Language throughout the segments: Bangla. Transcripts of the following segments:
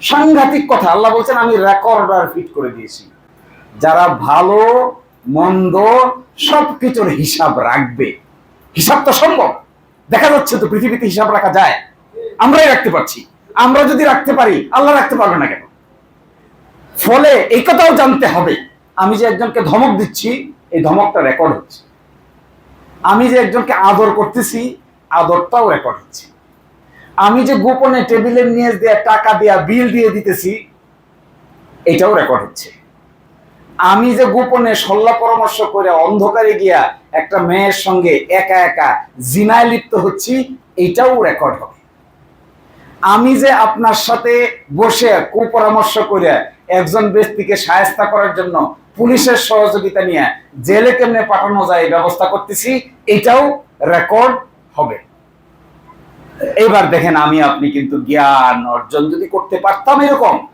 সাংঘাতিক কথা। আল্লাহ বলছেন, আমি রেকর্ডার ফিট করে দিয়েছি। যারা ভালো, মন্দ সবকিছুর হিসাব রাখবে। হিসাব তো সম্ভব। দেখা যাচ্ছে তো পৃথিবীতে হিসাব রাখা যায়। আমরাই রাখতে পারছি। আমরা যদি রাখতে পারি, আল্লাহ রাখতে পারবে না কেন? ফলে এই কথাও জানতে হবে। আমি যে একজনকে ধমক দিচ্ছি, এই ধমকটা রেকর্ড হচ্ছে। আমি যে একজনকে আদর করতেছি, আদরটাও রেকর্ড হচ্ছে। আমি যে গোপনে টেবিলের নিয়ে দেয়া টাকা দেয়া বিল দিয়ে দিতেছি, এটাও রেকর্ড হচ্ছে। আমি যে গোপনে সল্লা পরামর্শ করে অন্ধকারে গিয়া একটা মেয়ের সঙ্গে একা একা জিনায় লিপ্ত হচ্ছি, এটাও রেকর্ড হবে। আমি যে আপনার সাথে বসে কুপরামর্শ করে একজন ব্যক্তিকে সায়স্তা করার জন্য পুলিশের সহযোগিতা নিয়ে জেলে কেমনে পাঠানো যায় ব্যবস্থা করতেছি, এটাও রেকর্ড হবে। এইবার দেখেন আমি, আপনি কিন্তু জ্ঞান অর্জন যদি করতে পারতাম এরকম,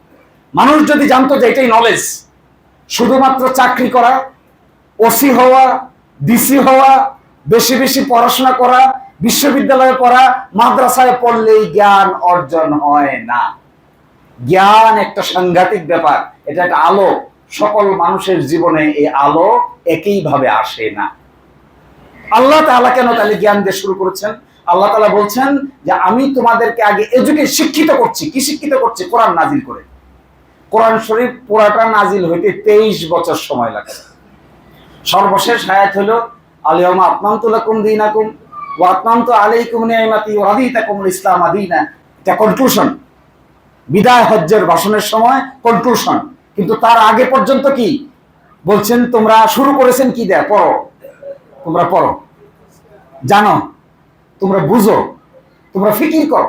মানুষ যদি জানতো যে এটাই নলেজ শুধুমাত্র চাকরি করা ওসি হওয়া ডিসি হওয়া, বেশি বেশি পড়াশোনা করা, বিশ্ববিদ্যালয়ে পড়া, মাদ্রাসায় পড়লেই জ্ঞান অর্জন হয় না। জ্ঞান একটা সাংঘাতিক ব্যাপার, এটা একটা আলো। সকল মানুষের জীবনে এই আলো একইভাবে আসে না। আল্লাহ তাআলা কেন তাহলে জ্ঞান দিয়ে শুরু করেছেন? আল্লাহ তালা বলছেন যে আমি তোমাদেরকে আগে এজুকে শিক্ষিত করছি। কি শিক্ষিত করছি? কোরআন নাজিল করে। কোরআন শরীফ পুরাটা নাজিল হইতে তেইশ বছর সময় লাগে। সর্বশেষ হায়াত হলো আলিয়মা আত্মান্তু লাকুম দীনাকুম ওয়া আত্মান্তু আলাইকুম নিয়ামাতি ওয়া রাদিতাকুমুল ইসলাম আদিনা এটা কনক্লুশন বিদায় হজ্জের ভাষণের সময় কনক্লুশন কিন্তু তার আগে পর্যন্ত কি? বলছেন, তোমরা শুরু করেছেন কি দেয়? পড়ো। তোমরা পড়ো। জানো তোমরা বুঝো, তোমরা ফিকির করো,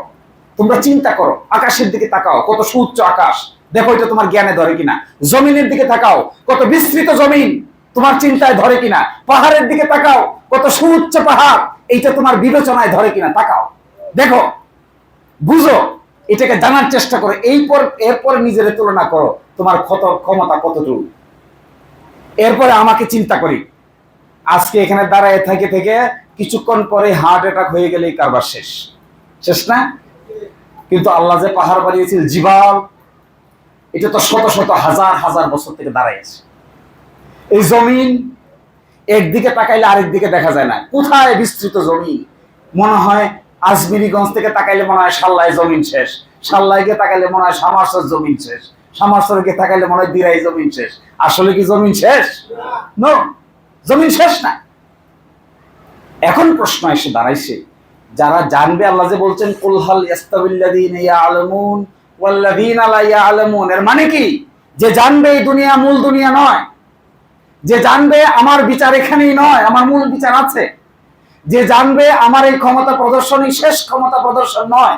তোমরা চিন্তা করো, আকাশের দিকে তাকাও, কত সুউচ্চ আকাশ। দেখো এটা তোমার জ্ঞানে ধরে কিনা। জমিনের দিকে তাকাও, কত বিস্তৃত জমিন তোমার চিন্তায় ধরে কিনা। পাহাড়ের দিকে তাকাও, কত সুউচ্চ পাহাড়, এইটা তোমার বিবেচনায় ধরে কিনা, তাকাও। দেখো, বুঝো, এটাকে জানার চেষ্টা করো এই পর এরপরে নিজের তুলনা করো, তোমার ক্ষত, ক্ষমতা কতটুকু। এরপরে আমাকে চিন্তা করি। আজকে এখানে দাঁড়ায় থেকে থেকে কিছুক্ষণ পরে হার্ট অ্যাটাক হয়ে গেলেই কারবার শেষ। শেষ না? কিন্তু আল্লাহ যে পাহাড় বানিয়েছিল জিবাল, এটা তো শত শত হাজার হাজার বছর থেকে দাঁড়ায় আছে। এই জমিন একদিকে তাকাইলে আরেক দিকে দেখা যায় না। কোথায় বিস্তৃত জমিন? মনে হয় আজমিরিগঞ্জ থেকে তাকাইলে মনে হয় সাল্লাই জমিন শেষ। সাল্লাই গিয়ে তাকাইলে মনে হয় সামারসর জমিন শেষ। সামারসর গিয়ে তাকাইলে মনে হয় দিরাই জমিন শেষ। আসলে কি জমিন শেষ? নো জমিন শেষ না। এখন প্রশ্ন এসে দাঁড়াইছে, যারা জানবে আল্লাহ যে বলছেন কুলহাল ইয়াস্তাবিল্লাযীনা ইয়ালামুন ওয়াল্লাযীনা লা ইয়ালামুন এর মানে কি? যে জানবে এই দুনিয়া মূল দুনিয়া নয়, যে জানবে আমার বিচার এখানেই নয়, আমার মূল বিচার আছে, যে জানবে আমার এই ক্ষমতা প্রদর্শনই শেষ ক্ষমতা প্রদর্শন নয়,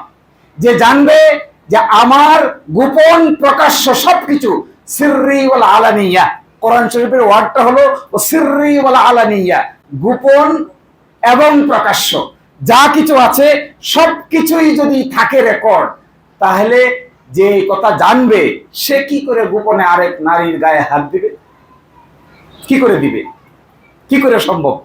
যে জানবে যে আমার গোপন প্রকাশ্য সবকিছু সিররি ওয়াল আলানিয়া কোরআন শরীফের ওয়ার্ডটা হলো সিররি ওয়াল আলানিয়া গোপন এবং প্রকাশ্য। যা কিছু আছে সবকিছুই যদি থাকে রেকর্ড তাহলে যে কথা জানবে, সে কি করে গোপনে আরেক নারীর গায়ে হাত দিবে? কি করে দিবে? কি করে সম্ভব?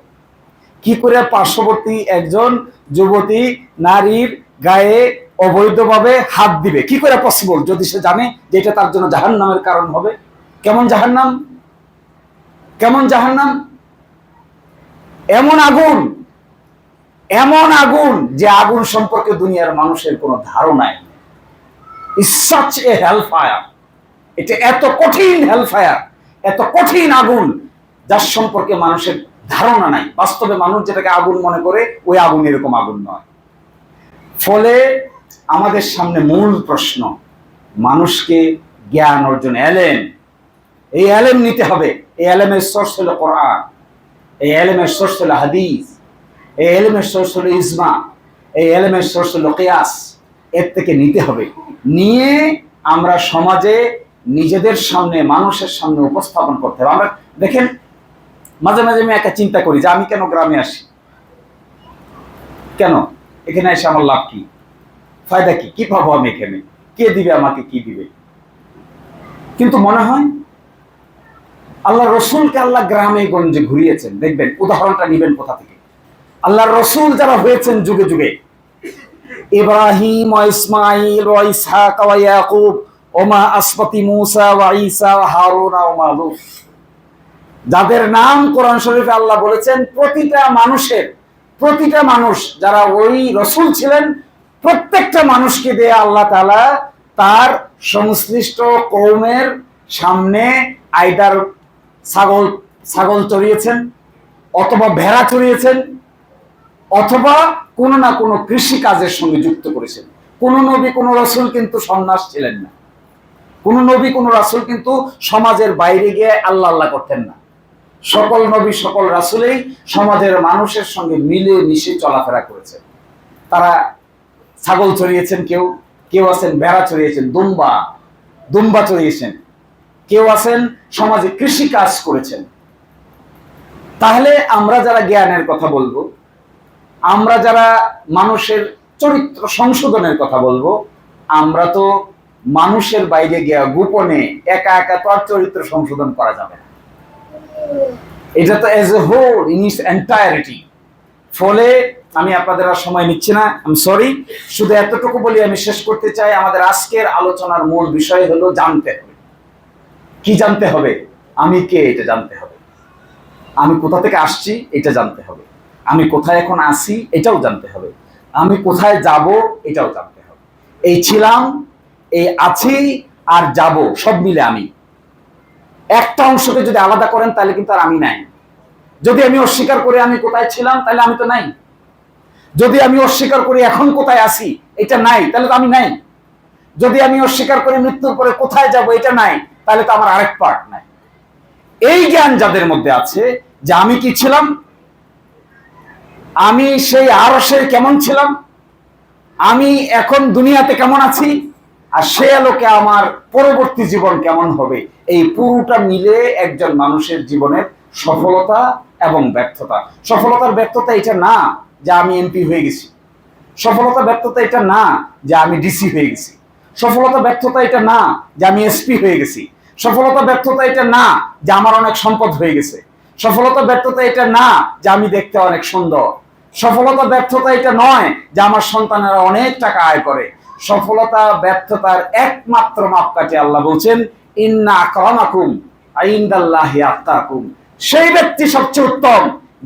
কি করে পার্শ্ববর্তী একজন যুবতী নারীর গায়ে অবৈধভাবে হাত দিবে? কি করে পসিবল যদি সে জানে যে এটা তার জন্য জাহান নামের কারণ হবে। কেমন জাহান নাম কেমন জাহান নাম এমন আগুন এমন আগুন যে আগুন সম্পর্কে দুনিয়ার মানুষের কোনো ধারণাই নেই। সাচ এ হেলফায়ার এটা এত কঠিন হেলফায়ার এত কঠিন আগুন যার সম্পর্কে মানুষের ধারণা নাই। বাস্তবে মানুষ যেটাকে আগুন মনে করে, ওই আগুন এরকম আগুন নয়। ফলে আমাদের সামনে মূল প্রশ্ন, মানুষকে জ্ঞান অর্জন এলেন এই এলেম নিতে হবে। এই এলেমের সোর্স হলো কোরআন এই এলেমের সোর্স হলো হাদিস এই এলেমের সোর্স হলো ইজমা, এই এলেমের সোর্স হলো কেয়াস, এর থেকে নিতে হবে। নিয়ে আমরা সমাজে নিজেদের সামনে, মানুষের সামনে উপস্থাপন করতে হবে। আমরা দেখেন, মাঝে মাঝে আমি একটা চিন্তা করি যে আমি কেন গ্রামে আসি? কেন? এখানে এসে আমার লাভ কি? ফায়দা কি? কি পাবো আমি এখানে? কে দিবে আমাকে? কি দিবে? কিন্তু মনে হয়, আল্লাহ রসুলকে আল্লাহ গ্রামে গঞ্জে ঘুরিয়েছেন। দেখবেন, উদাহরণটা নিবেন কোথা থেকে? আল্লাহ রসুল যারা হয়েছেন যুগে যুগে, ইব্রাহিম ও ইসমাইল ও ইসহাক ও ইয়াকুব ওমা আসপাতি মুসা ওয়া ঈসা ওয়া হারুনা মালুক। যাদের নাম কোরআন শরীফে আল্লাহ বলেছেন, প্রতিটা মানুষের, প্রতিটা মানুষ যারা ওই রসুল ছিলেন, প্রত্যেকটা মানুষকে দিয়ে আল্লাহ তালা তার সংশ্লিষ্ট কৌমের সামনে আইদার ছাগল ছাগল চড়িয়েছেন অথবা ভেড়া চড়িয়েছেন। অথবা কোনো না কোনো কৃষি কাজের সঙ্গে যুক্ত করেছেন। কোন নবী, কোন রসুল কিন্তু সন্ন্যাস ছিলেন না। কোন নবী, কোন রাসুল কিন্তু সমাজের বাইরে গিয়ে আল্লাহ আল্লাহ করতেন না। সকল নবী, সকল রাসুলেই সমাজের মানুষের সঙ্গে মিলে মিশে চলাফেরা করেছেন। তারা ছাগল চড়িয়েছেন কেউ কেউ আছেন বেড়া চড়িয়েছেন, দুম্বা দুম্বা চড়িয়েছেন, কেউ আছেন সমাজে কৃষি কাজ করেছেন। তাহলে আমরা যারা জ্ঞানের কথা বলব আমরা যারা মানুষের চরিত্র সংশোধনের কথা বলব, আমরা তো মানুষের বাইরে গিয়া গোপনে একা একা তো আর চরিত্র সংশোধন করা যাবে না। এটা তো as a whole in its entirety ফলে আমি আপনাদের আর সময় নিচ্ছি না আমি সরি শুধু এতটুকু বলি, আমি শেষ করতে চাই, আমাদের আজকের আলোচনার মূল বিষয় হলো জানতে হবে। কি জানতে হবে? আমি কে, এটা জানতে হবে। আমি কোথা থেকে আসছি, এটা জানতে হবে। আমি কোথায় এখন আসি এটাও জানতে হবে। আমি কোথায় যাব এটাও জানতে হবে। এই ছিলাম, এই আছি আর যাব, সব মিলে আমি। একটা অংশকে যদি আলাদা করেন তাহলে কিন্তু আর আমি নাই। যদি আমি অস্বীকার করে আমি কোথায় ছিলাম তাহলে আমি তো নাই। যদি আমি অস্বীকার করি এখন কোথায় আসি এটা নাই, তাহলে তো আমি নাই। যদি আমি অস্বীকার করি মৃত্যুর পরে কোথায় যাব এটা নাই, তাহলে তো আমার আরেক পার্ট নাই। এই জ্ঞান যাদের মধ্যে আছে যে আমি কি ছিলাম আমি সেই আরসের কেমন ছিলাম? আমি এখন দুনিয়াতে কেমন আছি? আর সে আলোকে আমার পরবর্তী জীবন কেমন হবে? এই পুরোটা মিলে একজন মানুষের জীবনের সফলতা এবং ব্যর্থতা। সফলতার ব্যর্থতা এটা না যে আমি এমপি হয়ে গেছি। সফলতা ব্যর্থতা এটা না যে আমি ডিসি হয়ে গেছি। সফলতা ব্যর্থতা এটা না যে আমি এসপি হয়ে গেছি। সফলতা ব্যর্থতা এটা না যে আমার অনেক সম্পদ হয়ে গেছে। সফলতা, ব্যর্থতা এটা না যে আমি দেখতে অনেক সুন্দর। সফলতা, ব্যর্থতা এটা নয় যে আমার সন্তানেরা অনেক টাকা আয় করে। সফলতা, ব্যর্থতার একমাত্র মাপকাঠি আল্লাহ বলছেন, ইন্না আকরামাকুম, আইন্দাল্লাহি আত্তাকুম। সেই ব্যক্তি সবচেয়ে উত্তম,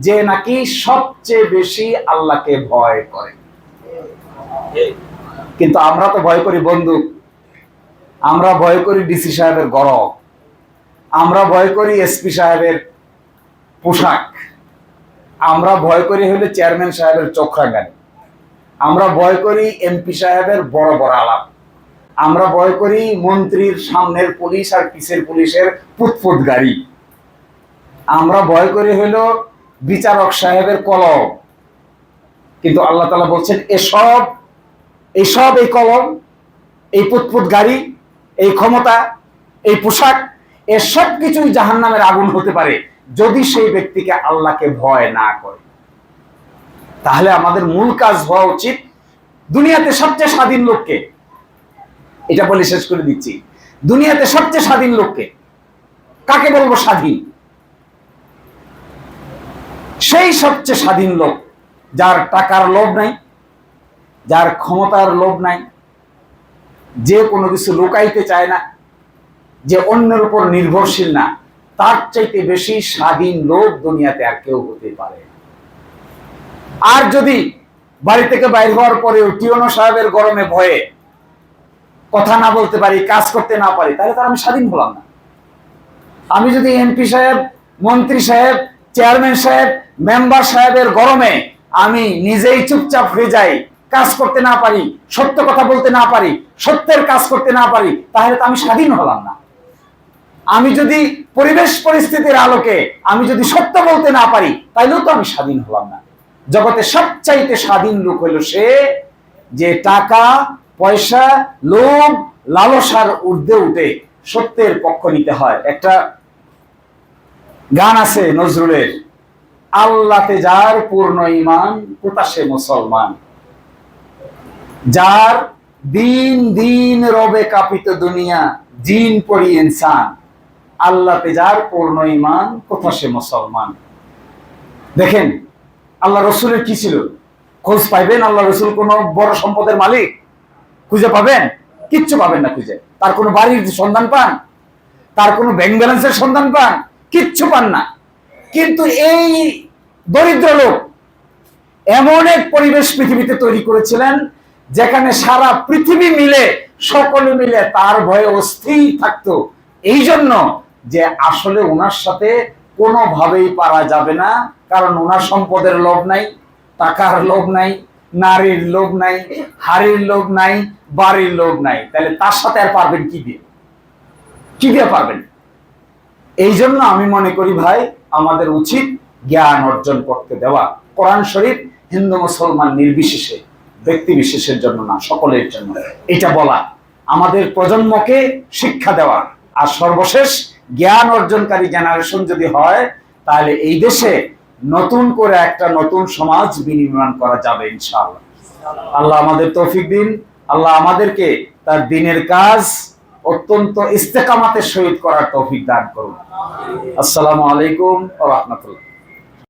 যে নাকি সবচেয়ে বেশি আল্লাহকে ভয় করে। কিন্তু আমরা তো ভয় করি বন্দুক আমরা ভয় করি ডিসি সাহেবের গরম আমরা ভয় করি এসপি সাহেবের পোশাক। আমরা ভয় করি হলে চেয়ারম্যান সাহেবের চোখরা গাড়ি আমরা ভয় করি এমপি সাহেবের বড় বড় আলাপ। আমরা ভয় করি মন্ত্রীর সামনের পুলিশ আর পিছের পুলিশের পুতপুত গাড়ি। আমরা ভয় করি হলো বিচারক সাহেবের কলম। কিন্তু আল্লাহ তালা বলছেন, এসব এইসব এই কলম, এই পুতপুত গাড়ি, এই ক্ষমতা, এই পোশাক এসব কিছুই জাহান নামের আগুন হতে পারে যদি সেই ব্যক্তিকে আল্লাহকে ভয় না করে। তাহলে আমাদের মূল কাজ হওয়া উচিত দুনিয়াতে সবচেয়ে স্বাধীন লোককে। এটা বলে শেষ করে দিচ্ছি। দুনিয়াতে সবচেয়ে স্বাধীন লোককে কাকে বলব স্বাধীন? সেই সবচেয়ে স্বাধীন লোক যার টাকার লোভ নাই, যার ক্ষমতার লোভ নাই, যে কোনো কিছু লুকাইতে চায় না যে অন্যের উপর নির্ভরশীল না, তার চাইতে বেশি স্বাধীন লোক দুনিয়াতে আর কেউ হতে পারে আর যদি বাড়ি থেকে বাইর হওয়ার পরেও টিওনো সাহেবের গরমে ভয়ে কথা না বলতে পারি, কাজ করতে না পারি, তাহলে তার আমি স্বাধীন হলাম না। আমি যদি এমপি সাহেব, মন্ত্রী সাহেব, চেয়ারম্যান সাহেব, মেম্বার সাহেবের গরমে আমি নিজেই চুপচাপ হয়ে যাই, কাজ করতে না পারি, সত্য কথা বলতে না পারি, সত্যের কাজ করতে না পারি, তাহলে তো আমি স্বাধীন হলাম না। আমি যদি পরিবেশ পরিস্থিতির আলোকে আমি যদি সত্য বলতে না পারি, তাইলেও তো আমি স্বাধীন হলাম না। জগতে সবচাইতে স্বাধীন লোক হলো সে যে টাকা, পয়সা, লোভ, লালসার ঊর্ধ্বে উঠে সত্যের পক্ষ নিতে হয়। একটা গান আছে নজরুলের, আল্লাতে যার পূর্ণ ইমান সে মুসলমান? যার দিন দিন রবে কাপিত দুনিয়া, জিন পরি ইনসান। আল্লাহতে যার পূর্ণ ইমান কোথা সে মুসলমান। দেখেন, আল্লাহ রসুলের কি ছিল? খোঁজ পাইবেন আল্লাহ রসুল কোন বড় সম্পদের মালিক? খুঁজে পাবেন? কিচ্ছু পাবেন না খুঁজে। তার কোনো বাড়ির সন্ধান পান? তার কোনো ব্যাংক ব্যালেন্সের সন্ধান পান? কিচ্ছু পান না। কিন্তু এই দরিদ্র লোক এমন এক পরিবেশ পৃথিবীতে তৈরি করেছিলেন, যেখানে সারা পৃথিবী মিলে সকলে মিলে তার ভয়ে অস্থির থাকতো। এই জন্য যে আসলে ওনার সাথে কোনোভাবেই পারা যাবে না, কারণ ওনার সম্পদের লোভ নাই, টাকার লোভ নাই, নারীর লোভ নাই, হাড়ির লোভ নাই, বাড়ির লোভ নাই। তাহলে তার সাথে আর পারবেন কি দিয়ে? কি দিয়ে পারবেন? এই জন্য আমি মনে করি ভাই, আমাদের উচিত জ্ঞান অর্জন করতে দেওয়া। কোরআন শরীফ হিন্দু, মুসলমান নির্বিশেষে, ব্যক্তি বিশেষের জন্য না, সকলের জন্য। এটা বলা। আমাদের প্রজন্মকে শিক্ষা দেওয়া। আর সর্বশেষ জ্ঞান অর্জনকারী জেনারেশন যদি হয়, তাহলে এই দেশে নতুন করে একটা নতুন সমাজ বিনির্মাণ করা যাবে ইনশাআল্লাহ। আল্লাহ আমাদের তৌফিক দিন। আল্লাহ আমাদেরকে তার দিনের কাজ অত্যন্ত ইস্তেকামাতের শহীদ করার তৌফিক দান করুন। আসসালামু আলাইকুম রাহমাতুল্লাহ।